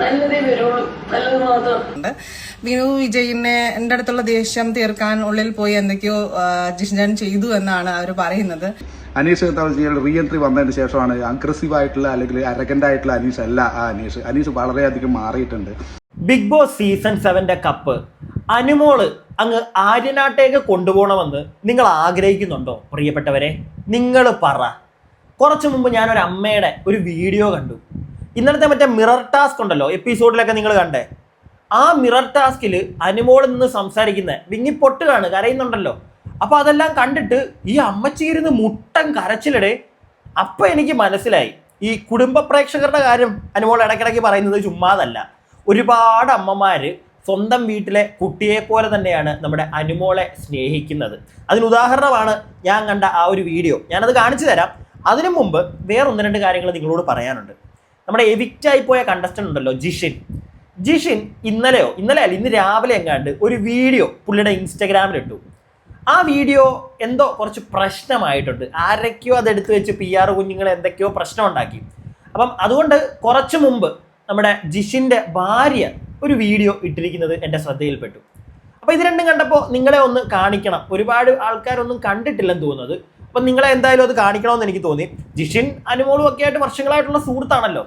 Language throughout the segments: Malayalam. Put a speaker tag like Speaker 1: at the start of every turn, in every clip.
Speaker 1: നല്ലതേ വരുള്ളൂ. നല്ലത് മാത്രം.
Speaker 2: ഉണ്ട് വിനു വിജയിനെ എന്റെ അടുത്തുള്ള ദേഷ്യം തീർക്കാൻ ഉള്ളിൽ പോയി എന്തൊക്കെയോ ആ, ജിഷ്ണൻ ചെയ്തു എന്നാണ് അവർ പറയുന്നത്.
Speaker 3: അനീഷ് തവജിയുടെ റീ എൻട്രി വന്നതിന് ശേഷമാണ് അഗ്രസീവ് ആയിട്ടുള്ള അല്ലെങ്കിൽ അരഗന്റ് ആയിട്ടുള്ള അനീഷ് അല്ല ആ അനീഷ്. അനീഷ് വളരെയധികം മാറിയിട്ടുണ്ട്.
Speaker 4: ബിഗ് ബോസ് സീസൺ സെവന്റെ കപ്പ് അനുമോൾ അങ്ങ് ആര്യനാട്ടേക്ക് കൊണ്ടുപോകണമെന്ന് നിങ്ങൾ ആഗ്രഹിക്കുന്നുണ്ടോ? പ്രിയപ്പെട്ടവരെ നിങ്ങൾ പറ. കുറച്ചു മുമ്പ് ഞാനൊരു ഒരു അമ്മയുടെ ഒരു വീഡിയോ കണ്ടു. ഇന്നലത്തെ മറ്റേ മിറർ ടാസ്ക് ഉണ്ടല്ലോ എപ്പിസോഡിലൊക്കെ നിങ്ങൾ കണ്ടേ. ആ മിറർ ടാസ്കിൽ അനുമോളിൽ നിന്ന് സംസാരിക്കുന്ന. വിങ്ങി പൊട്ടുകയാണ് കരയുന്നുണ്ടല്ലോ. അപ്പൊ അതെല്ലാം കണ്ടിട്ട് ഈ അമ്മച്ചിയിരുന്ന് മുട്ടൻ കരച്ചിലിടെ അപ്പൊ എനിക്ക് മനസ്സിലായി. ഈ കുടുംബ പ്രേക്ഷകരുടെ കാര്യം അനുമോൾ ഇടയ്ക്കിടയ്ക്ക് പറയുന്നത് ചുമ്മാതല്ല. ഒരുപാട് അമ്മമാര് സ്വന്തം വീട്ടിലെ കുട്ടിയെ പോലെ തന്നെയാണ് നമ്മുടെ അനുമോളെ സ്നേഹിക്കുന്നത്. അതിന് ഉദാഹരണമാണ് ഞാൻ കണ്ട ആ ഒരു വീഡിയോ. ഞാനത് കാണിച്ചു തരാം. അതിനു മുമ്പ് വേറെ ഒന്ന് രണ്ട് കാര്യങ്ങൾ നിങ്ങളോട് പറയാനുണ്ട്. നമ്മുടെ എവിക്റ്റ് ആയി പോയ കണ്ടസ്റ്റന്റ് ഉണ്ടല്ലോ ജിഷിൻ. ജിഷിൻ ഇന്നലെയോ ഇന്നലെ അല്ല ഇന്ന് രാവിലെ എങ്ങാണ്ട് ഒരു വീഡിയോ പുള്ളിയുടെ ഇൻസ്റ്റഗ്രാമിൽ ഇട്ടു. ആ വീഡിയോ എന്തോ കുറച്ച് പ്രശ്നമായിട്ടുണ്ട്. ആരൊക്കെയോ അത് എടുത്തു വെച്ച് പി ആർ കുഞ്ഞുങ്ങൾ എന്തൊക്കെയോ പ്രശ്നം ഉണ്ടാക്കി. അപ്പം അതുകൊണ്ട് കുറച്ച് മുമ്പ് നമ്മുടെ ജിഷിന്റെ ഭാര്യ ഒരു വീഡിയോ ഇട്ടിരിക്കുന്നത് എന്റെ ശ്രദ്ധയിൽപ്പെട്ടു. അപ്പോൾ ഇത് രണ്ടും കണ്ടപ്പോൾ നിങ്ങളെ ഒന്ന് കാണിക്കണം. ഒരുപാട് ആൾക്കാരൊന്നും കണ്ടിട്ടില്ലെന്ന് തോന്നുന്നത്. അപ്പം നിങ്ങളെ എന്തായാലും അത് കാണിക്കണമെന്ന് എനിക്ക് തോന്നി. ജിഷിൻ അനുമോളും ഒക്കെ ആയിട്ട് വർഷങ്ങളായിട്ടുള്ള സുഹൃത്താണല്ലോ.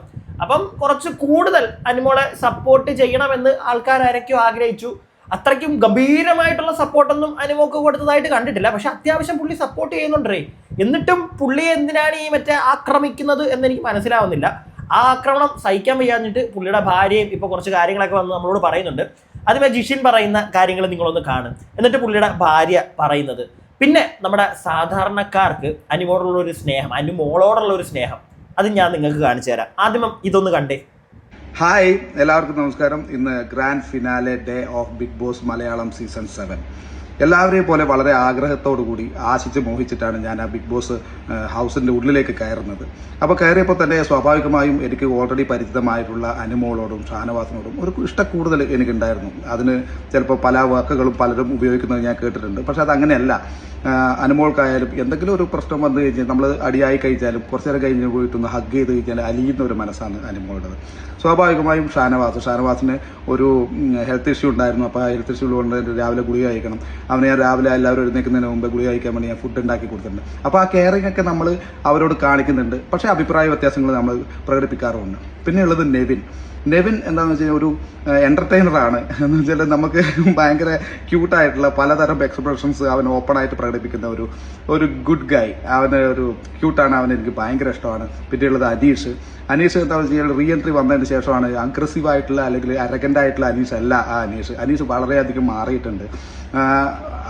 Speaker 4: അപ്പം കുറച്ച് കൂടുതൽ അനുമോളെ സപ്പോർട്ട് ചെയ്യണമെന്ന് ആൾക്കാർ ആരൊക്കെയോ ആഗ്രഹിച്ചു. അത്രയ്ക്കും ഗംഭീരമായിട്ടുള്ള സപ്പോർട്ടൊന്നും അനുമോക്ക് കൊടുത്തതായിട്ട് കണ്ടിട്ടില്ല. പക്ഷെ അത്യാവശ്യം പുള്ളി സപ്പോർട്ട് ചെയ്യുന്നുണ്ടേ എന്നിട്ടും പുള്ളി എന്തിനാണ് ഈ മറ്റേ ആക്രമിക്കുന്നത് എന്ന് എനിക്ക് മനസ്സിലാവുന്നില്ല. ആ ആക്രമണം സഹിക്കാൻ വയ്യാഞ്ഞിട്ട് പുള്ളിയുടെ ഭാര്യയും ഇപ്പോൾ കുറച്ച് കാര്യങ്ങളൊക്കെ വന്ന് നമ്മളോട് പറയുന്നുണ്ട്. അതിമേ ജിഷിൻ പറയുന്ന കാര്യങ്ങൾ നിങ്ങളൊന്ന് കാണും. എന്നിട്ട് പുള്ളിയുടെ ഭാര്യ പറയുന്നത്. പിന്നെ നമ്മുടെ സാധാരണക്കാർക്ക് അനുമോടുള്ള ഒരു സ്നേഹം അനുമോളോടുള്ള ഒരു സ്നേഹം അത് ഞാൻ നിങ്ങൾക്ക് കാണിച്ചു തരാം. ആദ്യം ഇതൊന്ന് കണ്ടേ.
Speaker 3: ഹായ് എല്ലാവർക്കും നമസ്കാരം. ഇന്ന് grand finale day of big boss Malayalam season seven എല്ലാവരെയും പോലെ വളരെ ആഗ്രഹത്തോടു കൂടി ആശിച്ച് മോഹിച്ചിട്ടാണ് ഞാൻ ആ ബിഗ് ബോസ് ഹൗസിന്റെ ഉള്ളിലേക്ക് കയറുന്നത്. അപ്പോൾ കയറിയപ്പോൾ തന്നെ സ്വാഭാവികമായും എനിക്ക് ഓൾറെഡി പരിചിതമായിട്ടുള്ള അനുമോളോടും ഷാനവാസിനോടും ഒരു ഇഷ്ടക്കൂടുതൽ എനിക്കുണ്ടായിരുന്നു. അതിന് ചിലപ്പോൾ പല വാക്കുകളും പലരും ഉപയോഗിക്കുന്നത് ഞാൻ കേട്ടിട്ടുണ്ട്. പക്ഷെ അതങ്ങനെയല്ല. അനുമോൾക്കായാലും എന്തെങ്കിലും ഒരു പ്രശ്നം വന്നു കഴിഞ്ഞാൽ നമ്മൾ അടിയായി കഴിച്ചാലും കുറച്ചു നേരം കഴിഞ്ഞ് പോയിട്ടൊന്ന് ഹഗ് ചെയ്ത് കഴിഞ്ഞാൽ അലിയുന്ന ഒരു മനസ്സാണ് അനുമോളുടേത്. സ്വാഭാവികമായും ഷാനവാസ് ഷാനവാസിന് ഒരു ഹെൽത്ത് ഇഷ്യൂ ഉണ്ടായിരുന്നു. അപ്പോൾ ആ ഹെൽത്ത് ഇഷ്യൂ ഉള്ളതുകൊണ്ട് രാവിലെ ഗുളിക കഴിക്കണം. അവനെ രാവിലെ എല്ലാവരും എഴുന്നേൽക്കുന്നതിന് മുമ്പ് ഗുളി കഴിക്കാൻ വേണ്ടി ഞാൻ ഫുഡ് ഉണ്ടാക്കി കൊടുത്തിട്ടുണ്ട്. അപ്പോൾ ആ കെയറിംഗ് ഒക്കെ നമ്മൾ അവരോട് കാണിക്കുന്നുണ്ട്. പക്ഷേ അഭിപ്രായ വ്യത്യാസങ്ങൾ നമ്മൾ പ്രകടിപ്പിക്കാറുമുണ്ട് പിന്നെ ഉള്ളത് നെവിൻ. നെവിൻ എന്താണെന്ന് വെച്ചാൽ ഒരു എന്റർടൈനറാണ് എന്ന് വെച്ചാൽ നമുക്ക് ഭയങ്കര ക്യൂട്ടായിട്ടുള്ള പലതരം എക്സ്പ്രഷൻസ് അവൻ ഓപ്പൺ ആയിട്ട് പ്രകടിപ്പിക്കുന്ന ഒരു ഒരു ഗുഡ് ഗായ് അവന് ഒരു ക്യൂട്ടാണ് അവൻ എനിക്ക് ഭയങ്കര ഇഷ്ടമാണ്. പിന്നെയുള്ളത് അനീഷ്. അനീഷ് എന്താണെന്ന് വെച്ച് കഴിഞ്ഞാൽ റീ എൻട്രി വന്നതിന് ശേഷമാണ് അഗ്രസീവ് ആയിട്ടുള്ള അല്ലെങ്കിൽ അരഗന്റ് ആയിട്ടുള്ള അനീഷ് അല്ല ആ അനീഷ്. അനീഷ് വളരെയധികം മാറിയിട്ടുണ്ട്.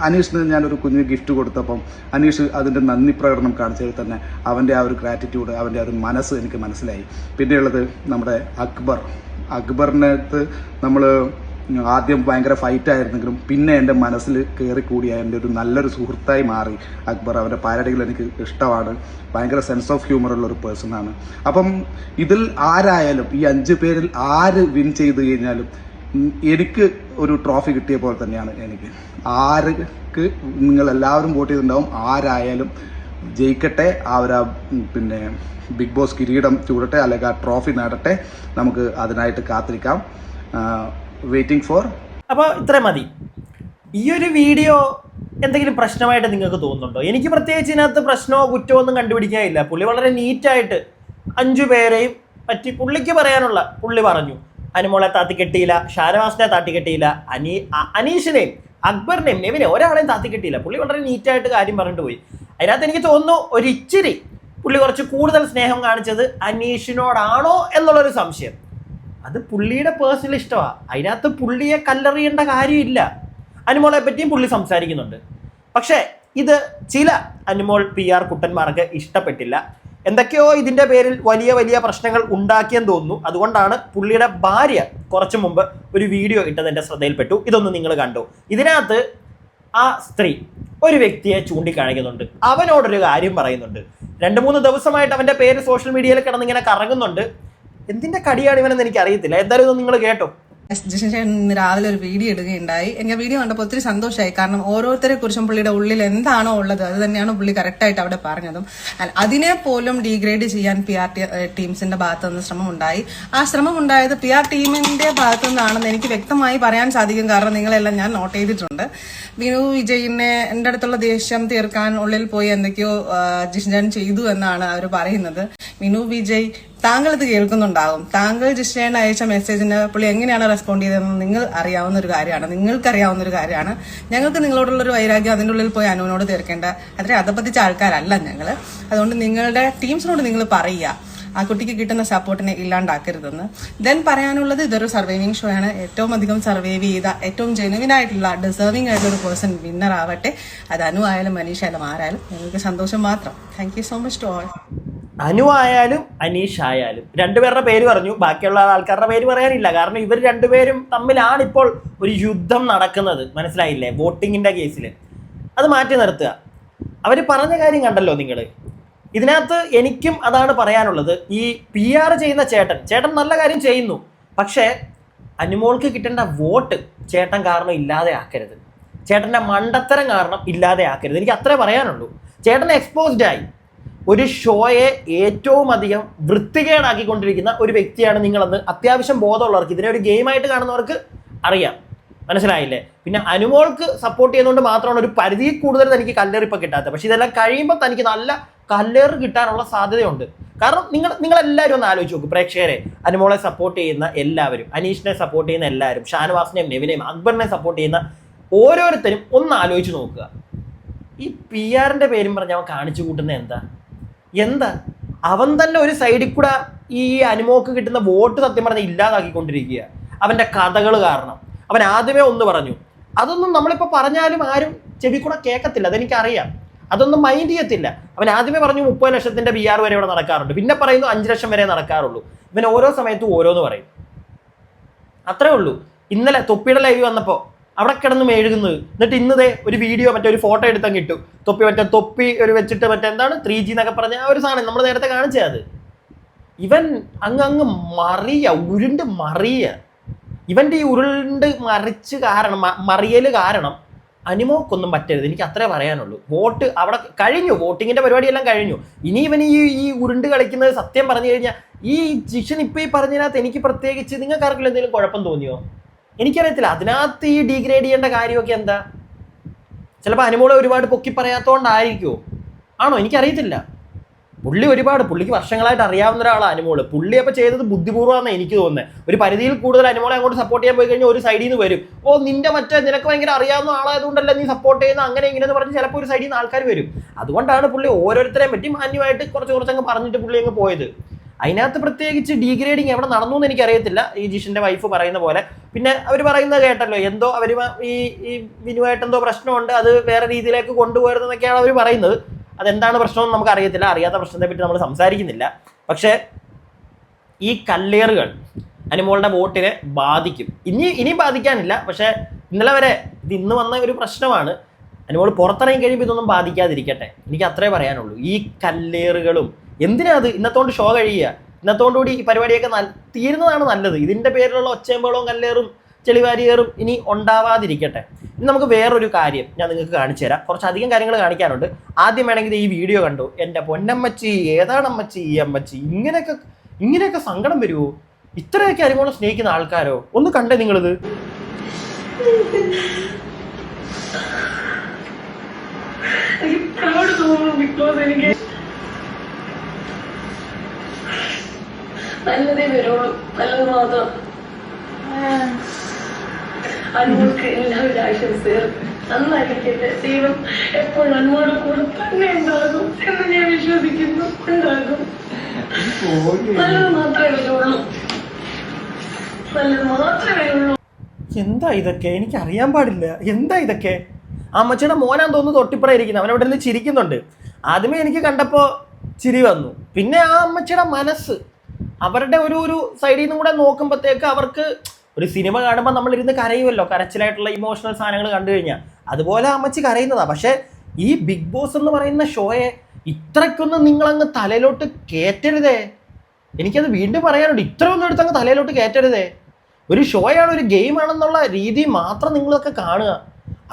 Speaker 3: അനീഷിന് ഞാനൊരു കുഞ്ഞ് ഗിഫ്റ്റ് കൊടുത്തപ്പം അനീഷ് അതിന്റെ നന്ദി പ്രകടനം കാണിച്ചതിൽ തന്നെ അവന്റെ ആ ഒരു ഗ്രാറ്റിറ്റ്യൂഡ് അവന്റെ ആ ഒരു മനസ്സ് എനിക്ക് മനസ്സിലായി. പിന്നെയുള്ളത് നമ്മുടെ അക്ബർ. അക്ബറിനകത്ത് നമ്മൾ ആദ്യം ഭയങ്കര ഫൈറ്റ് ആയിരുന്നെങ്കിലും പിന്നെ എന്റെ മനസ്സിൽ കയറി കൂടിയ എന്റെ ഒരു നല്ലൊരു സുഹൃത്തായി മാറി അക്ബർ. അവന്റെ പാരഡികൾ എനിക്ക് ഇഷ്ടമാണ്. ഭയങ്കര സെൻസ് ഓഫ് ഹ്യൂമർ ഉള്ള ഒരു പേഴ്സണാണ് അപ്പം ഇതിൽ ആരായാലും ഈ അഞ്ച് പേരിൽ ആര് വിൻ ചെയ്ത് കഴിഞ്ഞാലും എനിക്ക് ഒരു ട്രോഫി കിട്ടിയ പോലെ തന്നെയാണ് എനിക്ക്. ആർക്ക് നിങ്ങൾ എല്ലാവരും വോട്ട് ചെയ്തിട്ടുണ്ടാവും ആരായാലും ജയിക്കട്ടെ ഒരു പിന്നെ ബിഗ് ബോസ് കിരീടം ചൂടട്ടെ അല്ലെങ്കിൽ ആ ട്രോഫി നേടട്ടെ നമുക്ക് അതിനായിട്ട് കാത്തിരിക്കാം. വെയിറ്റിംഗ് ഫോർ
Speaker 4: അപ്പോൾ ഇത്രയും മതി. ഈ ഒരു വീഡിയോ എന്തെങ്കിലും പ്രശ്നമായിട്ട് നിങ്ങൾക്ക് തോന്നുന്നുണ്ടോ? എനിക്ക് പ്രത്യേകിച്ച് ഇതിനകത്ത് പ്രശ്നമോ കുറ്റമോ ഒന്നും കണ്ടുപിടിക്കാനില്ല. പുള്ളി വളരെ നീറ്റായിട്ട് അഞ്ചു പേരെയും പറ്റി പുള്ളിക്ക് പറയാനുള്ള പുള്ളി പറഞ്ഞു. അനുമോളെ താത്തി കെട്ടിയില്ല ഷാനവാസിനെ താത്തി കെട്ടിയില്ല അനീ അനീഷിനെയും അക്ബറിനെയും നെവിനെ ഒരാളെയും താത്തി കെട്ടിയില്ല. പുള്ളി വളരെ നീറ്റായിട്ട് കാര്യം പറഞ്ഞിട്ട് പോയി. അതിനകത്ത് എനിക്ക് തോന്നുന്നു ഒരിച്ചിരി പുള്ളി കുറച്ച് കൂടുതൽ സ്നേഹം കാണിച്ചത് അനീഷിനോടാണോ എന്നുള്ളൊരു സംശയം. അത് പുള്ളിയുടെ പേഴ്സണൽ ഇഷ്ടമാണ് അതിനകത്ത് പുള്ളിയെ കല്ലെറിയേണ്ട കാര്യമില്ല. അനുമോളെ പറ്റിയും പുള്ളി സംസാരിക്കുന്നുണ്ട്. പക്ഷേ ഇത് ചില അനുമോൾ പി ആർ കുട്ടന്മാർക്ക് ഇഷ്ടപ്പെട്ടില്ല. എന്തൊക്കെയോ ഇതിന്റെ പേരിൽ വലിയ വലിയ പ്രശ്നങ്ങൾ ഉണ്ടാക്കിയെന്ന് തോന്നുന്നു. അതുകൊണ്ടാണ് പുള്ളിയുടെ ഭാര്യ കുറച്ചു മുമ്പ് ഒരു വീഡിയോ ഇട്ടത് എന്റെ ശ്രദ്ധയിൽപ്പെട്ടു. ഇതൊന്ന് നിങ്ങൾ കണ്ടു. ഇതിനകത്ത് ആ സ്ത്രീ ഒരു വ്യക്തിയെ ചൂണ്ടിക്കാണിക്കുന്നുണ്ട്. അവനോടൊരു കാര്യം പറയുന്നുണ്ട്. രണ്ട് മൂന്ന് ദിവസമായിട്ട് അവന്റെ പേര് സോഷ്യൽ മീഡിയയിൽ കിടന്നിങ്ങനെ കറങ്ങുന്നുണ്ട്. എന്തിന്റെ കടിയാണ് ഇവനെന്ന് എനിക്ക് അറിയത്തില്ല എന്തായാലും ഇത് നിങ്ങൾ കേട്ടോ.
Speaker 2: ജിഷൻ രാവിലെ ഒരു വീഡിയോ ഇടുകയുണ്ടായി. എനിക്ക് വീഡിയോ കണ്ടപ്പോൾ ഒത്തിരി സന്തോഷമായി. കാരണം ഓരോരുത്തരെ കുറിച്ചും പുള്ളിയുടെ ഉള്ളിൽ എന്താണോ ഉള്ളത് അത് തന്നെയാണ് പുള്ളി കറക്റ്റായിട്ട് അവിടെ പറഞ്ഞതും. അതിനെ പോലും ഡീഗ്രേഡ് ചെയ്യാൻ പി ആർ ടീംസിന്റെ ഭാഗത്തു നിന്ന് ശ്രമം ഉണ്ടായി ആ ശ്രമം ഉണ്ടായത് പി ആർ ടീമിന്റെ ഭാഗത്തു നിന്നാണെന്ന് എനിക്ക് വ്യക്തമായി പറയാൻ സാധിക്കും. കാരണം നിങ്ങളെല്ലാം ഞാൻ നോട്ട് ചെയ്തിട്ടുണ്ട്. വിനു വിജയിനെ എന്റെ അടുത്തുള്ള ദേഷ്യം തീർക്കാൻ ഉള്ളിൽ പോയി എന്തൊക്കെയോ ജിഷൻ ചെയ്തു എന്നാണ് അവർ പറയുന്നത്. വിനു വിജയ് താങ്കൾ ഇത് കേൾക്കുന്നുണ്ടാകും താങ്കൾ ജിസ്റ്റേൺ അയച്ച മെസ്സേജിന് പുള്ളി എങ്ങനെയാണ് റെസ്പോണ്ട് ചെയ്തതെന്ന് നിങ്ങൾ അറിയാവുന്ന ഒരു കാര്യമാണ്. നിങ്ങൾക്ക് അറിയാവുന്ന ഒരു കാര്യമാണ്. ഞങ്ങൾക്ക് നിങ്ങളോടുള്ള ഒരു വൈരാഗ്യം അതിന്റെ ഉള്ളിൽ പോയി അനുവിനോട് തീർക്കേണ്ട. അത്ര അതപ്പത്തിച്ച ആൾക്കാരല്ല ഞങ്ങൾ അതുകൊണ്ട് നിങ്ങളുടെ ടീംസിനോട് നിങ്ങൾ പറയുക. ആ കുട്ടിക്ക് കിട്ടുന്ന സപ്പോർട്ടിനെ ഇല്ലാണ്ടാക്കരുതെന്ന്. ദെൻ പറയാനുള്ളത് ഇതൊരു സർവൈവിങ് ഷോ ആണ്. ഏറ്റവും അധികം സർവൈവ് ചെയ്ത ഏറ്റവും ജെനുവിൻ ആയിട്ടുള്ള ഡിസേർവിംഗ് ആയിട്ടുള്ള ഒരു പേഴ്സൺ വിന്നർ ആവട്ടെ. അത് അനു ആയാലും മനീഷ് ആയാലും ആരായാലും നിങ്ങൾക്ക് സന്തോഷം മാത്രം. Thank so much to all
Speaker 4: Anu ആയാലും അനീഷ് ആയാലും. രണ്ടുപേരുടെ പേര് പറഞ്ഞു. ബാക്കിയുള്ള ആൾക്കാരുടെ പേര് പറയാനില്ല. കാരണം ഇവർ രണ്ടുപേരും തമ്മിലാണ് ഇപ്പോൾ ഒരു യുദ്ധം നടക്കുന്നത്. മനസ്സിലായില്ലേ? വോട്ടിങ്ങിന്റെ കേസിൽ അത് മാറ്റി നിർത്തുക. അവർ പറഞ്ഞ കാര്യം കണ്ടല്ലോ നിങ്ങൾ ഇതിനകത്ത് എനിക്കും അതാണ് പറയാനുള്ളത്. ഈ പി ആർ ചെയ്യുന്ന ചേട്ടൻ ചേട്ടൻ നല്ല കാര്യം ചെയ്യുന്നു. പക്ഷേ അനുമോൾക്ക് കിട്ടേണ്ട വോട്ട് ചേട്ടൻ കാരണം ഇല്ലാതെ ആക്കരുത്. ചേട്ടന്റെ മണ്ടത്തരം കാരണം ഇല്ലാതെ ആക്കരുത്. എനിക്ക് അത്രേ പറയാനുള്ളൂ. ചേട്ടൻ എക്സ്പോസ്ഡ് ആയി. ഒരു ഷോയെ ഏറ്റവും അധികം വൃത്തികേടാക്കിക്കൊണ്ടിരിക്കുന്ന ഒരു വ്യക്തിയാണ് നിങ്ങളെന്ന് അത്യാവശ്യം ബോധമുള്ളവർക്ക് ഇതിനെ ഒരു ഗെയിമായിട്ട് കാണുന്നവർക്ക് അറിയാം. മനസ്സിലായില്ലേ? പിന്നെ അനുമോൾക്ക് സപ്പോർട്ട് ചെയ്യുന്നതുകൊണ്ട് മാത്രമാണ് ഒരു പരിധി കൂടുതൽ തനിക്ക് കല്ലേറിപ്പോൾ കിട്ടാത്തത്. പക്ഷെ ഇതെല്ലാം കഴിയുമ്പോൾ തനിക്ക് നല്ല കല്ലേറ് കിട്ടാനുള്ള സാധ്യതയുണ്ട്. കാരണം നിങ്ങൾ നിങ്ങളെല്ലാവരും ഒന്ന് ആലോചിച്ച് നോക്കും. പ്രേക്ഷകരെ അനുമോളെ സപ്പോർട്ട് ചെയ്യുന്ന എല്ലാവരും അനീഷിനെ സപ്പോർട്ട് ചെയ്യുന്ന എല്ലാവരും ഷാനവാസിനെയും നെവിനെയും അക്ബറിനെ സപ്പോർട്ട് ചെയ്യുന്ന ഓരോരുത്തരും ഒന്ന് ആലോചിച്ച് നോക്കുക. ഈ പി ആറിന്റെ പേരും പറഞ്ഞ് അവൻ കാണിച്ചു കൂട്ടുന്നത് എന്താ? എന്താ? അവൻ തന്നെ ഒരു സൈഡിൽ കൂടെ ഈ അനുമോക്ക് കിട്ടുന്ന വോട്ട് സത്യം പറഞ്ഞ ഇല്ലാതാക്കിക്കൊണ്ടിരിക്കുക അവന്റെ കഥകൾ കാരണം. അവൻ ആദ്യമേ ഒന്ന് പറഞ്ഞു അതൊന്നും നമ്മളിപ്പോൾ പറഞ്ഞാലും ആരും ചെവി കൂടെ കേൾക്കത്തില്ല അതെനിക്കറിയാം. അതൊന്നും മൈൻഡ് ചെയ്യത്തില്ല. അവൻ ആദ്യമേ പറഞ്ഞു മുപ്പത് ലക്ഷത്തിന്റെ ബി ആർ വരെ ഇവിടെ നടക്കാറുണ്ട്. പിന്നെ പറയുന്നു അഞ്ച് ലക്ഷം വരെ നടക്കാറുള്ളൂ. ഇവൻ ഓരോ സമയത്തും ഓരോന്ന് പറയും. അത്രേ ഉള്ളൂ. ഇന്നലെ തൊപ്പിയുടെ ലൈവ് വന്നപ്പോൾ അവിടെ കിടന്ന് മെഴുകുന്നത് എന്നിട്ട് ഇന്നതേ ഒരു വീഡിയോ മറ്റേ ഒരു ഫോട്ടോ എടുത്താൽ കിട്ടും തൊപ്പി മറ്റേ തൊപ്പി ഒരു വെച്ചിട്ട് മറ്റേ എന്താണ്? ത്രീ ജി എന്നൊക്കെ പറഞ്ഞ ആ ഒരു സാധനം. നമ്മൾ നേരത്തെ കാണിച്ചത് അത്. ഇവൻ അങ്ങ് അങ്ങ് മറിയ ഉരുണ്ട് മറിയ. ഇവന്റെ ഈ ഉരുണ്ട് മറിച്ച് കാരണം മറിയൽ കാരണം അനിമോക്കൊന്നും പറ്റരുത്. എനിക്ക് അത്രേ പറയാനുള്ളൂ. വോട്ട് അവിടെ കഴിഞ്ഞു. വോട്ടിങ്ങിന്റെ പരിപാടിയെല്ലാം കഴിഞ്ഞു. ഇനി ഇവൻ ഈ ഈ ഉരുണ്ട് കളിക്കുന്നത് സത്യം പറഞ്ഞു കഴിഞ്ഞാൽ ഈ ജിഷൻ ഇപ്പൊ ഈ പറഞ്ഞതിനകത്ത് എനിക്ക് പ്രത്യേകിച്ച് നിങ്ങൾക്ക് ആർക്കെങ്കിലും എന്തെങ്കിലും കുഴപ്പം തോന്നിയോ? എനിക്കറിയത്തില്ല. അതിനകത്ത് ഈ ഡീഗ്രേഡ് ചെയ്യേണ്ട കാര്യമൊക്കെ എന്താ? ചിലപ്പോൾ അനുമോളെ ഒരുപാട് പൊക്കി പറയാത്തോണ്ടായിരിക്കുമോ ആണോ? എനിക്കറിയത്തില്ല. പുള്ളി ഒരുപാട് പുള്ളിക്ക് വർഷങ്ങളായിട്ട് അറിയാവുന്ന ഒരാളാണ് അനുമോൾ. പുള്ളി അപ്പോൾ ചെയ്തത് ബുദ്ധിപൂർവമാണെന്ന് എനിക്ക് തോന്നുന്നത് ഒരു പരിധിയിൽ കൂടുതൽ അനുമോളെ അങ്ങോട്ട് സപ്പോർട്ട് ചെയ്യാൻ പോയി കഴിഞ്ഞാൽ ഒരു സൈഡിൽ നിന്ന് വരും. ഓ നിന്റെ മറ്റേ നിനക്ക് ഭയങ്കര അറിയാവുന്ന ആളായതുകൊണ്ടല്ല നീ സപ്പോർട്ട് ചെയ്യുന്ന? അങ്ങനെ ഇങ്ങനെ പറഞ്ഞ് ചിലപ്പോൾ ഒരു സൈഡിൽ നിന്ന് ആൾക്കാർ വരും. അതുകൊണ്ടാണ് പുള്ളി ഓരോരുത്തരെയും പറ്റി മാന്യമായിട്ട് കുറച്ച് കുറച്ചങ്ങ് പറഞ്ഞിട്ട് പുള്ളി അങ്ങ് പോയത്. അതിനകത്ത് പ്രത്യേകിച്ച് ഡീഗ്രേഡിങ് എവിടെ നടന്നു എന്ന് എനിക്കറിയത്തില്ല. ഈ ജിഷിന്റെ വൈഫ് പറയുന്ന പോലെ. പിന്നെ അവർ പറയുന്നത് കേട്ടല്ലോ എന്തോ അവർ ഈ ഈ വിനുവായിട്ട് എന്തോ പ്രശ്നമുണ്ട് അത് വേറെ രീതിയിലേക്ക് കൊണ്ടുപോയിരുന്നൊക്കെയാണ് അവർ പറയുന്നത്. അതെന്താണ് പ്രശ്നമെന്ന് നമുക്ക് അറിയത്തില്ല അറിയാത്ത പ്രശ്നത്തെ പറ്റി നമ്മൾ സംസാരിക്കുന്നില്ല. പക്ഷെ ഈ കല്ലേറുകൾ അനുമോളുടെ വോട്ടിനെ ബാധിക്കും. ഇനി ഇനി ബാധിക്കാനില്ല. പക്ഷെ ഇന്നലെ വരെ ഇത് ഇന്ന് വന്ന ഒരു പ്രശ്നമാണ്. അനുമോൾ പുറത്തിറങ്ങി കഴിയുമ്പോൾ ഇതൊന്നും ബാധിക്കാതിരിക്കട്ടെ. എനിക്ക് അത്രേ പറയാനുള്ളൂ. ഈ കല്ലേറുകളും എന്തിനാ അത്? ഇന്നത്തോണ്ട് ഷോ കഴിയുക. ഇന്നത്തോടുകൂടി ഈ പരിപാടിയൊക്കെ തീരുന്നതാണ് നല്ലത്. ഇതിന്റെ പേരിലുള്ള ഒച്ചയമ്പളവും കല്ലേറും ചെളിവാരിയേറും ഇനി ഉണ്ടാവാതിരിക്കട്ടെ. ഇനി നമുക്ക് വേറൊരു കാര്യം ഞാൻ നിങ്ങൾക്ക് കാണിച്ചു തരാം. കുറച്ചധികം കാര്യങ്ങൾ കാണിക്കാനുണ്ട്. ആദ്യം വേണമെങ്കിൽ ഈ വീഡിയോ കണ്ടു. എന്റെ പൊന്നമ്മച്ചി ഏതാണമ്മച്ചി ഈ അമ്മച്ചി ഇങ്ങനെയൊക്കെ ഇങ്ങനെയൊക്കെ സങ്കടം വരുമോ ഇത്രയൊക്കെ അരിമോളം സ്നേഹിക്കുന്ന ആൾക്കാരോ? ഒന്ന് കണ്ടേ നിങ്ങളിത്.
Speaker 1: എനിക്ക് പ്രൗഡ് തോന്നുന്നു ബിഗ് ബോസ് എനിക്ക് നല്ലതേ വരുള്ളൂ. നല്ലത് മാത്രം. അനുമോൾക്ക് എല്ലാവരും ആശംസകൾ നന്നായിരിക്കട്ടെ. ദൈവം എപ്പോഴും അനുമോടെ കൂടെ തന്നെ ഉണ്ടാകും എന്ന് ഞാൻ വിശ്വസിക്കുന്നു. ഉണ്ടാകും. നല്ലത് മാത്രമേ വരുള്ളൂ. നല്ലത് മാത്രമേ വരുള്ളൂ.
Speaker 4: എന്താ ഇതൊക്കെ? എനിക്ക് അറിയാൻ പാടില്ല. എന്താ ഇതൊക്കെ? അമ്മച്ചിയുടെ മോനാൻ തോന്നുന്നു തൊട്ടിപ്പുറം അവൻ അവിടെ നിന്ന് ചിരിക്കുന്നുണ്ട്. ആദ്യമേ എനിക്ക് കണ്ടപ്പോൾ ചിരി വന്നു. പിന്നെ ആ അമ്മച്ചിയുടെ മനസ്സ് അവരുടെ ഒരു ഒരു സൈഡിൽ നിന്നും കൂടെ നോക്കുമ്പോഴത്തേക്ക് അവർക്ക് ഒരു സിനിമ കാണുമ്പോൾ നമ്മൾ ഇരുന്ന് കരയുമല്ലോ കരച്ചിലായിട്ടുള്ള ഇമോഷണൽ സാധനങ്ങൾ കണ്ടു കഴിഞ്ഞാൽ അതുപോലെ അമ്മച്ചി കരയുന്നതാണ് പക്ഷേ ഈ ബിഗ് ബോസ് എന്ന് പറയുന്ന ഷോയെ ഇത്രയ്ക്കൊന്നും നിങ്ങളങ്ങ് തലയിലോട്ട് കയറ്റരുതേ എനിക്കത് വീണ്ടും പറയാനുണ്ട്. ഇത്രയൊന്നും എടുത്ത് അങ്ങ് തലയിലോട്ട് കയറ്റരുതേ ഒരു ഷോയാണ് ഒരു ഗെയിം ആണെന്നുള്ള രീതി മാത്രം നിങ്ങളൊക്കെ കാണുക.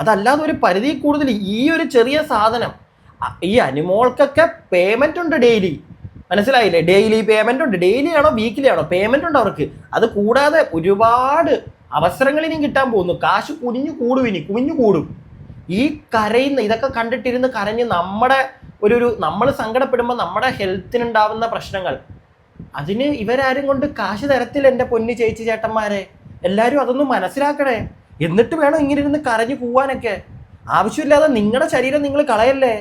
Speaker 4: അതല്ലാതെ ഒരു പരിധി കൂടുതൽ ഈ ഒരു ചെറിയ സാധനം ഈ അനിമോൾക്കൊക്കെ പേയ്മെന്റ് ഉണ്ട് ഡെയിലി മനസ്സിലായില്ലേ? ഡെയിലി പേയ്മെന്റ് ഉണ്ട്. ഡെയിലി ആണോ വീക്കിലി ആണോ? പേയ്മെന്റ് ഉണ്ട് അവർക്ക്. അത് കൂടാതെ ഒരുപാട് അവസരങ്ങൾ ഇനിയും കിട്ടാൻ പോകുന്നു. കാശ് കുനിഞ്ഞു കൂടും ഇനി. കുഞ്ഞു കൂടും. ഈ കരയുന്ന ഇതൊക്കെ കണ്ടിട്ടിരുന്ന് കരഞ്ഞ് നമ്മുടെ ഒരു ഒരു നമ്മൾ സങ്കടപ്പെടുമ്പോൾ നമ്മുടെ ഹെൽത്തിനുണ്ടാവുന്ന പ്രശ്നങ്ങൾ. അതിന് ഇവരാരും കൊണ്ട് കാശ് തരത്തില്ല എന്റെ പൊന്നു ചേച്ചി ചേട്ടന്മാരെ. എല്ലാവരും അതൊന്നും മനസ്സിലാക്കണേ. എന്നിട്ട് വേണം ഇങ്ങനെ ഇരുന്ന് കരഞ്ഞു പോവാനൊക്കെ. ആവശ്യമില്ലാതെ നിങ്ങളുടെ ശരീരം നിങ്ങൾ കളയല്ലേ?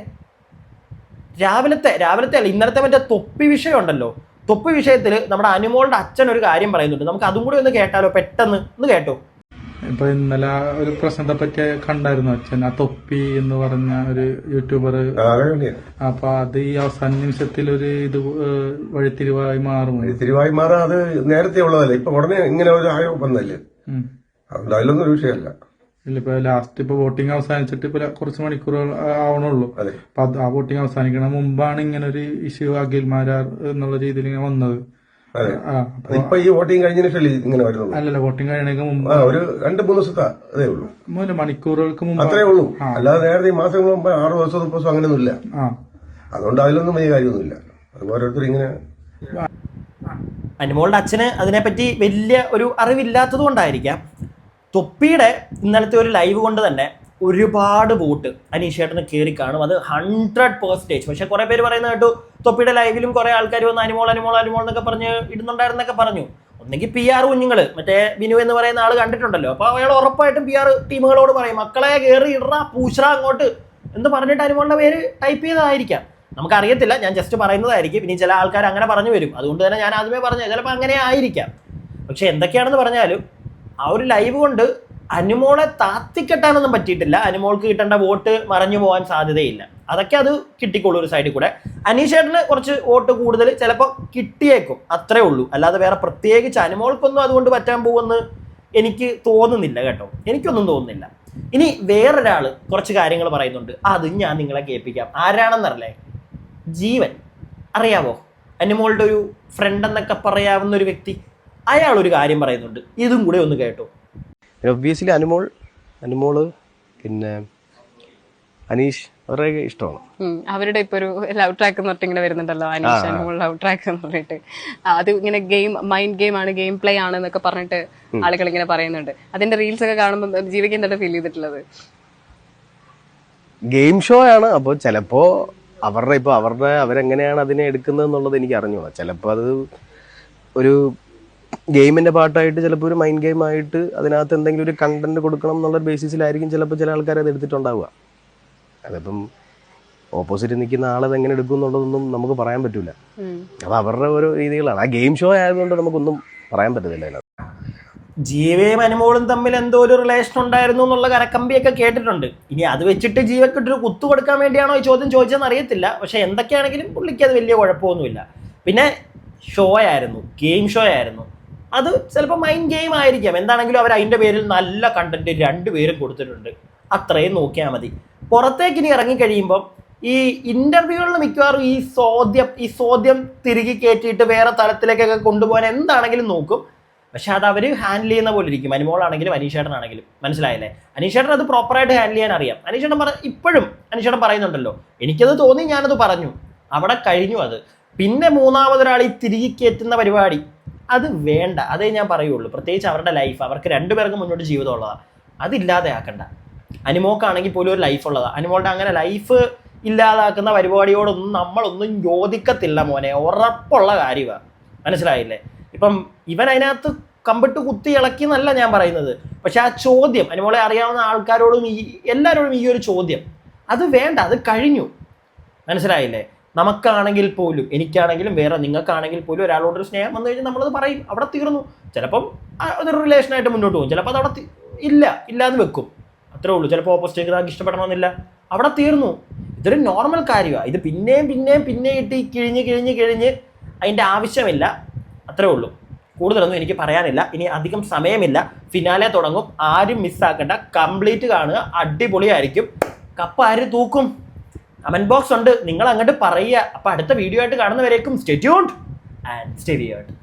Speaker 4: രാവിലത്തെ രാവിലത്തെ അല്ല ഇന്നലത്തെ മറ്റേ തൊപ്പി വിഷയം ഉണ്ടല്ലോ. തൊപ്പി വിഷയത്തിൽ നമ്മുടെ അനുമോളുടെ അച്ഛൻ ഒരു കാര്യം പറയുന്നുണ്ട്. നമുക്ക് അതും കൂടി ഒന്ന് കേട്ടാലോ? പെട്ടെന്ന് ഒന്ന് കേട്ടോ.
Speaker 5: ഇപ്പൊ ഇന്നലെ ഒരു പ്രശ്നത്തെ പറ്റി കണ്ടായിരുന്നു അച്ഛൻ. ആ തൊപ്പി എന്ന് പറഞ്ഞ ഒരു യൂട്യൂബർ അപ്പൊ അത് ഈ അവസാന നിമിഷത്തിൽ ഒരു ഇത് വഴിത്തിരിവായി മാറും
Speaker 6: വഴിത്തിരിവായി മാറാ അത് നേരത്തെ ഉള്ളതല്ലേ? ഇപ്പൊ ഉടനെ ഇങ്ങനെ ഒരു ആയോ വന്നല്ലേ. അതുകൊണ്ട് അതിലൊന്നും ഒരു വിഷയമല്ല.
Speaker 5: ഇല്ല ഇപ്പൊ ലാസ്റ്റ് ഇപ്പൊ വോട്ടിംഗ് അവസാനിച്ചിട്ട് ഇപ്പൊ കുറച്ച് മണിക്കൂറുകൾ ആവണുള്ളൂ.
Speaker 6: അതെ.
Speaker 5: അപ്പൊ ആ വോട്ടിംഗ് അവസാനിക്കണ മുമ്പാണ് ഇങ്ങനെ ഒരു ഇഷ്യൂ അഖിൽമാരാർ എന്നുള്ള രീതിയിൽ ഇങ്ങനെ വന്നത്.
Speaker 6: ഈ വോട്ടിംഗ് ഇങ്ങനെ വരുന്നത്?
Speaker 5: അല്ലല്ല വോട്ടിംഗ് കഴിയണേക്ക് മുമ്പ്
Speaker 6: ഒരു രണ്ട് മൂന്ന് ദിവസത്തെ അതേ ഉള്ളൂ.
Speaker 5: മൂന്ന് മണിക്കൂറുകൾക്ക് മുമ്പ്
Speaker 6: അത്രേ ഉള്ളൂ. അല്ലാതെ നേരത്തെ ഈ മാസങ്ങൾ മുമ്പ് ആറ് ദിവസം മുപ്പത് ദിവസം അങ്ങനെയൊന്നും ഇല്ല
Speaker 5: ആ.
Speaker 6: അതുകൊണ്ട് അതിലൊന്നും വലിയ കാര്യമൊന്നുമില്ല. അത് ഓരോരുത്തർ ഇങ്ങനെ
Speaker 4: അനുമോളുടെ അച്ഛന് അതിനെപ്പറ്റി വലിയ ഒരു അറിവില്ലാത്തത് കൊണ്ടായിരിക്കാം. തൊപ്പിയുടെ ഇന്നലത്തെ ഒരു ലൈവ് കൊണ്ട് തന്നെ ഒരുപാട് വോട്ട് അനീഷേട്ടന് കയറി കാണും. അത് ഹൺഡ്രഡ് പെർസെന്റേജ് പക്ഷേ കുറെ പേര് പറയുന്ന കേട്ടു തൊപ്പിയുടെ ലൈവിലും കുറെ ആൾക്കാർ വന്ന് അനുമോൾ അനുമോൾ അനുമോൾ എന്നൊക്കെ പറഞ്ഞ് ഇടുന്നുണ്ടായിരുന്നൊക്കെ പറഞ്ഞു. ഒന്നെങ്കിൽ പി ആർ കുഞ്ഞുങ്ങൾ മറ്റേ ബിനു എന്ന് പറയുന്ന ആൾ കണ്ടിട്ടുണ്ടല്ലോ. അപ്പോൾ അയാൾ ഉറപ്പായിട്ടും പി ആർ ടീമുകളോട് പറയും മക്കളെ കയറി ഇടറ പൂശ്ര അങ്ങോട്ട്. എന്ന് പറഞ്ഞിട്ട് അനുമോളുടെ പേര് ടൈപ്പ് ചെയ്തതായിരിക്കാം. നമുക്കറിയത്തില്ല ഞാൻ ജസ്റ്റ് പറയുന്നതായിരിക്കും. ഇനി ചില ആൾക്കാർ അങ്ങനെ പറഞ്ഞു വരും. അതുകൊണ്ട് തന്നെ ഞാൻ ആദ്യമേ പറഞ്ഞു ചിലപ്പോൾ അങ്ങനെ ആയിരിക്കാം. പക്ഷെ എന്തൊക്കെയാണെന്ന് പറഞ്ഞാലും ആ ഒരു ലൈവ് കൊണ്ട് അനുമോളെ താത്തിക്കെട്ടാനൊന്നും പറ്റിയിട്ടില്ല. അനുമോൾക്ക് കിട്ടേണ്ട വോട്ട് മറഞ്ഞു പോകാൻ സാധ്യതയില്ല. അതൊക്കെ അത് കിട്ടിക്കോളൂ ഒരു സൈഡിൽ കൂടെ. അനീഷേട്ടന് കുറച്ച് വോട്ട് കൂടുതൽ ചിലപ്പോൾ കിട്ടിയേക്കും. അത്രേ ഉള്ളൂ. അല്ലാതെ വേറെ പ്രത്യേകിച്ച് അനുമോൾക്കൊന്നും അതുകൊണ്ട് പറ്റാൻ പോകുമെന്ന് എനിക്ക് തോന്നുന്നില്ല കേട്ടോ. എനിക്കൊന്നും തോന്നുന്നില്ല. ഇനി വേറൊരാൾ കുറച്ച് കാര്യങ്ങൾ പറയുന്നുണ്ട്. അത് ഞാൻ നിങ്ങളെ കേൾപ്പിക്കാം. ആരാണെന്നറില്ലേ ജീവൻ. അറിയാവോ? അനുമോളുടെ ഒരു ഫ്രണ്ട് എന്നൊക്കെ പറയാവുന്ന ഒരു വ്യക്തി. അയാൾ ഒരു കാര്യം പറയുന്നുണ്ട്. ഇതും കൂടെ ഒന്ന് കേട്ടോ.
Speaker 7: ഒബ്വിയസ്ലി അനുമോൾ അനുമോൾ പിന്നെ അനീഷ് അവരുടെ ഇഷ്ടമാണ്.
Speaker 8: അവരുടെ ഇപ്പൊ ഒരു ലവ് ട്രാക്ക് എന്ന് പറഞ്ഞിട്ട് ഇങ്ങനെ വരുന്നുണ്ടല്ലോ അനീഷ് അനുമോൾ ലവ് ട്രാക്ക് എന്ന് പറഞ്ഞിട്ട്. അത് ഇങ്ങനെ ഗെയിം മൈൻഡ് ഗെയിം ആണ് ഗെയിം പ്ലേ ആണ് എന്നൊക്കെ പറഞ്ഞിട്ട് ആളുകൾ ഇങ്ങനെ പറയുന്നുണ്ട്. അതിന്റെ റീൽസ് ഒക്കെ കാണുമ്പോൾ ജീവിക്ക് എന്താണ് ഫീൽ ചെയ്തിട്ടുള്ളത്?
Speaker 7: ഗെയിം ഷോ ആണ് അപ്പോൾ ചിലപ്പോ അവരുടെ ഇപ്പോൾ അവരുടെ അവരെങ്ങനെയാണ് അതിനെ എടുക്കുന്നത് എന്നുള്ളത് എനിക്ക് അറിഞ്ഞോളാം ചിലപ്പോ അത് ഒരു ഗെയിമിന്റെ പാട്ടായിട്ട് ചിലപ്പോൾ ഒരു മൈൻഡ് ഗെയിം ആയിട്ട് അതിനകത്ത് എന്തെങ്കിലും ഒരു കണ്ടന്റ് കൊടുക്കണം എന്നുള്ള ബേസിസിലായിരിക്കും ചിലപ്പോൾ ചില ആൾക്കാർ അത് എടുത്തിട്ടുണ്ടാവുക. അതിപ്പം ഓപ്പോസിറ്റ് നിൽക്കുന്ന ആളത് എങ്ങനെ എടുക്കും എന്നുള്ളതൊന്നും നമുക്ക് പറയാൻ പറ്റില്ല. അത് അവരുടെ ഓരോ രീതികളാണ്. ആ ഗെയിം ഷോ ആയതുകൊണ്ട് നമുക്കൊന്നും പറയാൻ പറ്റത്തില്ല അതിനകത്ത്.
Speaker 4: ജീവയും അനുമോളും തമ്മിൽ എന്തോ ഒരു റിലേഷൻ ഉണ്ടായിരുന്നു എന്നുള്ള കരക്കമ്പിയൊക്കെ കേട്ടിട്ടുണ്ട്. ഇനി അത് വെച്ചിട്ട് ജീവക്കിട്ടൊരു കുത്തു കൊടുക്കാൻ വേണ്ടിയാണോ ഈ ചോദ്യം ചോദിച്ചതെന്ന് അറിയത്തില്ല. പക്ഷെ എന്തൊക്കെയാണെങ്കിലും പുള്ളിക്ക് അത് വലിയ കുഴപ്പമൊന്നുമില്ല. പിന്നെ ഷോ ആയിരുന്നു ഗെയിം ഷോ ആയിരുന്നു. അത് ചിലപ്പോൾ മൈൻഡ് ഗെയിം ആയിരിക്കാം. എന്താണെങ്കിലും അവർ അതിന്റെ പേരിൽ നല്ല കണ്ടന്റ് രണ്ടുപേരും കൊടുത്തിട്ടുണ്ട്. അത്രയും നോക്കിയാൽ മതി. പുറത്തേക്ക് ഇനി ഇറങ്ങിക്കഴിയുമ്പം ഈ ഇന്റർവ്യൂകളിൽ മിക്കവാറും ഈ ചോദ്യം ഈ ചോദ്യം തിരികെ കയറ്റിയിട്ട് വേറെ തലത്തിലേക്കൊക്കെ കൊണ്ടുപോകാൻ എന്താണെങ്കിലും നോക്കും. പക്ഷെ അത് അവർ ഹാൻഡിൽ ചെയ്യുന്ന പോലെ ഇരിക്കും. അനുമോളാണെങ്കിലും അനീഷേട്ടനാണെങ്കിലും. മനസ്സിലായല്ലേ? അനീഷേട്ടൻ അത് പ്രോപ്പറായിട്ട് ഹാൻഡിൽ ചെയ്യാൻ അറിയാം. അനീഷേട്ടൻ പറ ഇപ്പോഴും അനീഷേട്ടൻ പറയുന്നുണ്ടല്ലോ. എനിക്കത് തോന്നി ഞാനത് പറഞ്ഞു. അവിടെ കഴിഞ്ഞു അത്. പിന്നെ മൂന്നാമതൊരാൾ ഈ തിരികെ കയറ്റുന്ന പരിപാടി. അത് വേണ്ട. അതേ ഞാൻ പറയുള്ളൂ. പ്രത്യേകിച്ച് അവരുടെ ലൈഫ് അവർക്ക് രണ്ടുപേർക്കും മുന്നോട്ട് ജീവിതം ഉള്ളതാണ് അതില്ലാതെ ആക്കണ്ട അനിമോക്കാണെങ്കിൽ പോലും ഒരു ലൈഫ് ഉള്ളതാണ് അനിമോളുടെ അങ്ങനെ ലൈഫ് ഇല്ലാതാക്കുന്ന പരിപാടിയോടൊന്നും നമ്മളൊന്നും യോജിക്കത്തില്ല മോനെ. ഉറപ്പുള്ള കാര്യമാണ് മനസ്സിലായില്ലേ? ഇപ്പം ഇവൻ അതിനകത്ത് കമ്പിട്ട് കുത്തി ഇളക്കി എന്നല്ല ഞാൻ പറയുന്നത്. പക്ഷെ ആ ചോദ്യം അനുമോളെ അറിയാവുന്ന ആൾക്കാരോടും ഈ എല്ലാവരോടും ഈ ഒരു ചോദ്യം. അത് വേണ്ട അത് കഴിഞ്ഞു. മനസ്സിലായില്ലേ? നമുക്കാണെങ്കിൽ പോലും എനിക്കാണെങ്കിലും വേറെ നിങ്ങൾക്കാണെങ്കിൽ പോലും ഒരാളോടൊരു സ്നേഹം വന്നു കഴിഞ്ഞാൽ നമ്മളത് പറയും. അവിടെ തീർന്നു. ചിലപ്പം അതൊരു റിലേഷനായിട്ട് മുന്നോട്ട് പോകും. ചിലപ്പോൾ അത് അവിടെ ഇല്ല ഇല്ലാന്ന് വെക്കും. അത്രേ ഉള്ളൂ. ചിലപ്പോൾ ഓപ്പോസിറ്റ് ഒരാൾക്ക് ഇഷ്ടപ്പെടണമെന്നില്ല. അവിടെ തീർന്നു. ഇതൊരു നോർമൽ കാര്യമാണ് ഇത് പിന്നെയും പിന്നെയും പിന്നെ ഇട്ട് കിഴിഞ്ഞ് കിഴിഞ്ഞ് കിഴിഞ്ഞ് അതിന്റെ ആവശ്യമില്ല. അത്രേ ഉള്ളൂ. കൂടുതലൊന്നും എനിക്ക് പറയാനില്ല. ഇനി അധികം സമയമില്ല. ഫിനാലെ തുടങ്ങും. ആരും മിസ്സാക്കണ്ട കംപ്ലീറ്റ് കാണുക. അടിപൊളിയായിരിക്കും. കപ്പ് ആര് തൂക്കും? കമന്റ് ബോക്സ് ഉണ്ട്. നിങ്ങൾ അങ്ങോട്ട് പറയുക. അപ്പൊ അടുത്ത വീഡിയോ ആയിട്ട് കാണുന്നവരേക്കും stay tuned and stay weird